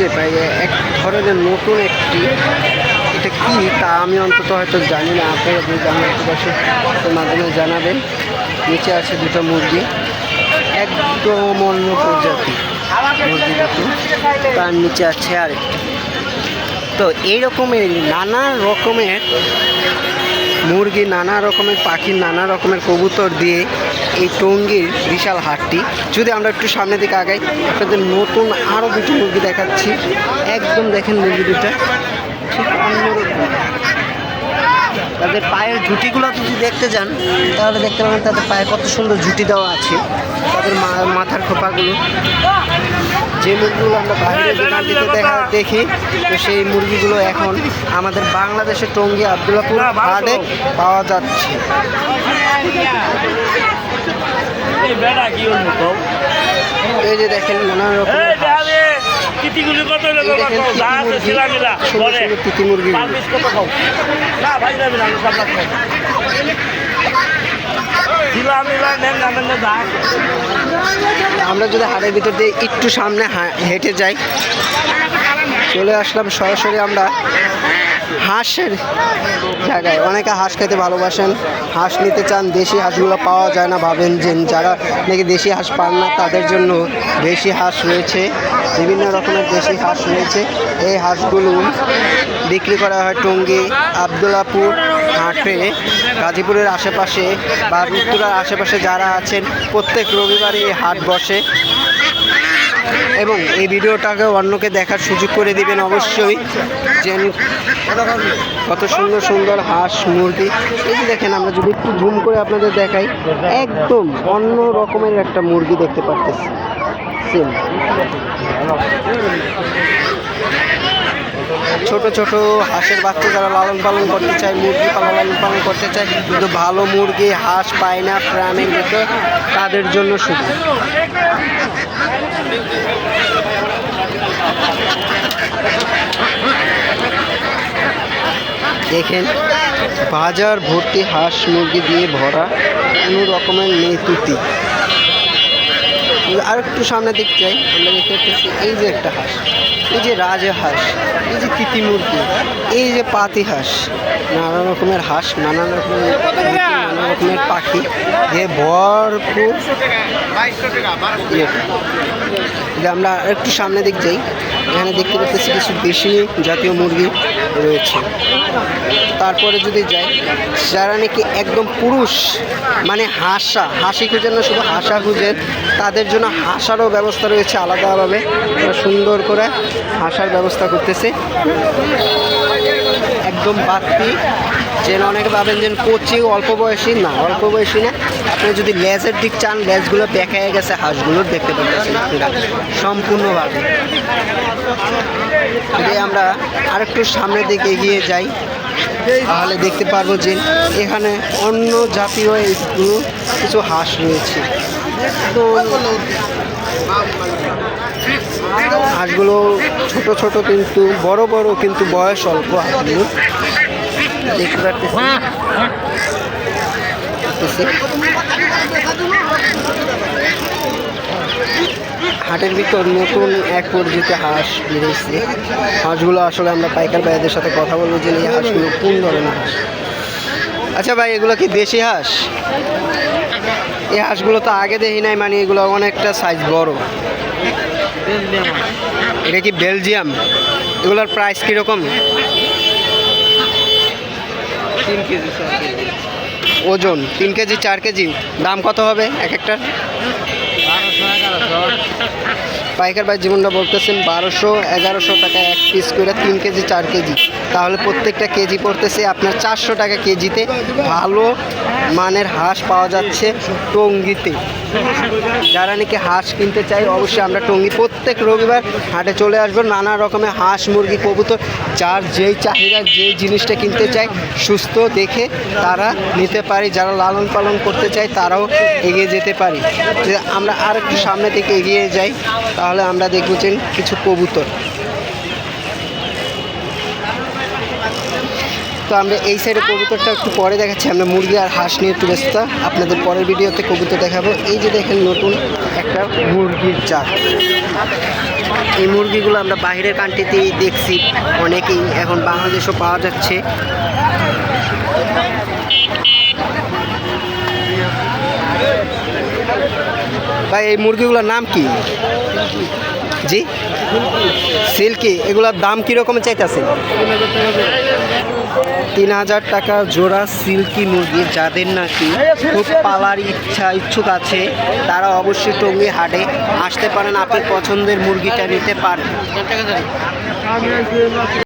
যে এক ধরনের নতুন একটি এটা কি তা আমি অন্তত হয়তো জানি না। আপনারা যদি জানেন, একটু মাধ্যমে জানাবেন। নিচে আছে দুটো মুরগি। একদম অন্য প্রজাতি মুরগি তার নিচে আছে আরেকটি। তো এই রকমের নানা রকমের মুরগি নানা রকমের, পাখি নানা রকমের কবুতর দিয়ে এই টঙ্গীর বিশাল হাটটি। যদি আমরা একটু সামনের দিকে আগাই, আপনাদের নতুন আরও দুটো মুরগি দেখাচ্ছি। একদম দেখেন মুরগি দুটা ঠিক অন্যরকম। তাদের পায়ের ঝুঁটিগুলো যদি দেখতে যান, তাহলে দেখতে পাবেন তাদের পায়ে কত সুন্দর ঝুঁটি দেওয়া আছে। তাদের মা- মাথার খোপাগুলো। যে মুরগিগুলো আমরা বাইরে দোকানটিতে দেখা দেখি তো সেই মুরগিগুলো এখন আমাদের বাংলাদেশের টঙ্গী আবদুল্লাপুর হাটে পাওয়া যাচ্ছে। এই যে দেখেন নানা রকম কিতিগুলি কত তিতি মুরগি, না ভাই না আমরা যদি হাটের ভিতর দিয়ে একটু সামনে হেঁটে যাই, চলে আসলাম সরাসরি আমরা হাঁসের জায়গায়। অনেকে হাঁস খেতে ভালোবাসেন, হাঁস নিতে চান, দেশি হাঁসগুলো পাওয়া যায় না ভাবেন যে যারা নাকি দেশি হাঁস পান না, তাদের জন্য দেশি হাঁস রয়েছে, বিভিন্ন রকমের দেশি হাঁস রয়েছে। এই হাঁসগুলো বিক্রি করা হয় টঙ্গী, আবদুল্লাপুর হাটে, গাজীপুরের আশেপাশে বা উত্তরার আশেপাশে যারা আছেন, প্রত্যেক রবিবারে এই হাট বসে। এবং এই ভিডিওটাকে অন্যকে দেখার সুযোগ করে দিবেন অবশ্যই। যে কত সুন্দর সুন্দর হাঁস, মুরগি। এই দেখেন, আমরা যদি একটু জুম করে আপনাদের দেখাই, একদম অন্য রকমের একটা মুরগি দেখতে পারতেছি। ছোট ছোট হাঁসের বাচ্চা যারা লালন পালন করতে চায়, মুরগি লালন পালন করতে চায়, কিন্তু ভালো মুরগি, হাঁস পায় না প্রাণীর ভিতর তাদের জন্য শুধু দেখেন, বাজার ভর্তি হাঁস মুরগি দিয়ে ভরা কোনো রকমের নেই তুতি আর একটু সামনে দিক চাই আমরা দেখতে পাচ্ছি এই যে একটা হাঁস। এই যে রাজা হাঁস এই যে তিতি মুরগি এই যে পাতি হাঁস নানা রকমের হাঁস নানা রকমের নানা রকমের পাখি দিয়ে ভরপুর ইয়েটা। যে আমরা একটু সামনে দিক যাই। এখানে দেখতে পাচ্ছি কিছু দেশি জাতীয় মুরগি রয়েছে। তারপরে যদি যাই যারা নাকি একদম পুরুষ মানে হাসা হাসি খুঁজেন না শুধু হাসা খুঁজেন তাদের জন্য হাসারও ব্যবস্থা রয়েছে আলাদাভাবে। সুন্দর করে হাসার ব্যবস্থা করতেছে। একদম বাড়তি। যেন অনেকে ভাবেন যে কোচি, অল্প বয়সী, না, অল্প বয়সী না। আপনি যদি লেজের দিক চান, লেজগুলো দেখা গেছে হাঁসগুলোর দেখতে পাচ্ছেন আপনারা সম্পূর্ণভাবে। যদি আমরা আরেকটু সামনের দিকে এগিয়ে যাই, তাহলে দেখতে পারব যে এখানে অন্য জাতীয় কিছু হাঁস রয়েছে। তো হাঁসগুলো ছোট ছোট কিন্তু, বড় বড় কিন্তু বয়স অল্প দেখতে হাটের ভিতর নতুন এক পরিচিত হাঁস বেরিয়েছে। হাঁসগুলো আসলে আমরা পাইকার ভাইদের সাথে কথা বলব যে এই হাঁসগুলো কোন ধরনের হাঁস? আচ্ছা ভাই, এগুলো কি দেশি হাঁস? এই হাঁসগুলো তো আগে দেখি নাই মানে এগুলো অনেকটা সাইজ বড়। এটা কি বেলজিয়াম? এগুলোর প্রাইস কীরকম? তিন কেজি ওজন তিন কেজি চার কেজি? দাম কত হবে এক একটা? পাইকার ভাই জীবনটা বলতেছেন বারোশো এগারোশো টাকা এক পিস করে তিন কেজি চার কেজি। তাহলে প্রত্যেকটা কেজি পড়তেছে আপনার চারশো টাকা কেজিতে। ভালো মানের হাঁস পাওয়া যাচ্ছে টঙ্গিতে। যারা নাকি হাঁস কিনতে চাই অবশ্যই আমরা টঙ্গি প্রত্যেক রবিবার হাটে চলে আসব। নানা রকমের হাঁস, মুরগি, কবুতর, যার যেই চাহিদা, যেই জিনিসটা কিনতে চায়, সুস্থ দেখে তারা নিতে পারি। যারা লালন পালন করতে চায়, তারাও এগিয়ে যেতে পারি। আমরা আর একটু সামনে থেকে এগিয়ে যাই, তাহলে আমরা দেখব যে কিছু কবুতর। তো আমরা এই সাইডে কবুতরটা একটু পরে দেখাচ্ছি। আমরা মুরগি আর হাঁস নিয়ে একটু ব্যস্ত। আপনাদের পরের ভিডিওতে কবুতর দেখাবো। এই যে দেখেন নতুন একটা মুরগির জাত। এই মুরগিগুলো আমরা বাইরের কান্ট্রিতেই দেখছি অনেকেই। এখন বাংলাদেশও পাওয়া যাচ্ছে। ভাই, এই মুরগিগুলোর নাম কি? জি? সিল্কি। এগুলোর দাম কীরকম চাইতেছে তিন হাজার টাকা জোড়া সিল্কি মুরগি, যাদের নাকি খুব পালার ইচ্ছা ইচ্ছুক আছে, তারা অবশ্যই টঙ্গি হাটে আসতে পারেন। আপনার পছন্দের মুরগিটা নিতে পারেন